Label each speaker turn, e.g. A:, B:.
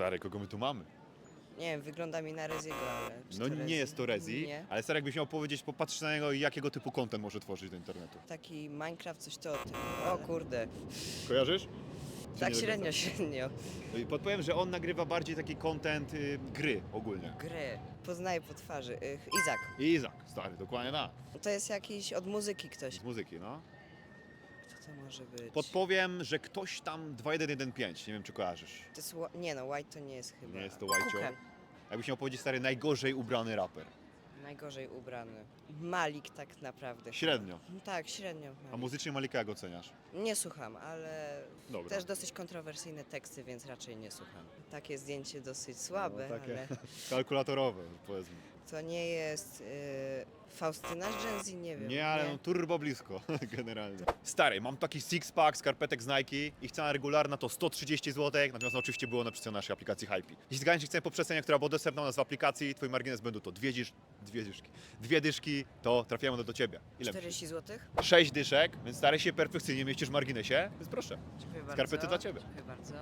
A: Stary, kogo my tu mamy?
B: Nie wiem, wygląda mi na Reziego, ale... czy
A: No
B: to
A: nie jest to Rezi,
B: Nie.
A: ale stary, jakbyś miał powiedzieć, popatrz na niego, jakiego typu content może tworzyć do internetu.
B: Taki Minecraft, coś to o tym. O kurde,
A: Kojarzysz? Czy
B: tak
A: nie do
B: średnio, średnio.
A: No i Podpowiem, że on nagrywa bardziej taki content y, gry ogólnie.
B: Gry. Poznaję po twarzy. Ych, Izak.
A: I Izak, stary, dokładnie tak.
B: To jest jakiś od muzyki ktoś.
A: Z muzyki, no.
B: To może być?
A: Podpowiem, że ktoś tam 2115, nie wiem czy kojarzysz.
B: To jest, nie no, White to nie jest chyba.
A: Nie jest to Whitecior?
B: Kuchen.
A: Jakbyś miał powiedzieć, stary, najgorzej ubrany raper.
B: Najgorzej ubrany. Malik tak naprawdę.
A: Średnio.
B: No Tak, średnio.
A: A
B: Malik.
A: muzycznie Malika jak oceniasz?
B: Nie słucham, ale
A: Dobra.
B: też dosyć kontrowersyjne teksty, więc raczej nie słucham. Takie zdjęcie dosyć słabe,
A: No, takie.
B: ale
A: Kalkulatorowe, powiedzmy.
B: to nie jest y, Faustyna z Gen Z, nie wiem.
A: Nie, ale no turbo blisko, generalnie. Stary, mam taki six-pack skarpetek z Nike i cena regularna to 130 zł, natomiast no, oczywiście było na przecenie naszej aplikacji Hype. Jeśli zgadniesz chcę po przecenie, która była dostępna u nas w aplikacji, twój margines będą to dwie, dzisz, dwie dyszki. Dwie dyszki, to trafiają do, do ciebie. Ile?
B: 40 zł?
A: Sześć dyszek, więc stary się perfekcyjnie mieścisz w marginesie, więc proszę.
B: Dziękuję bardzo.
A: Skarpety dla ciebie.
B: Dziękuję bardzo.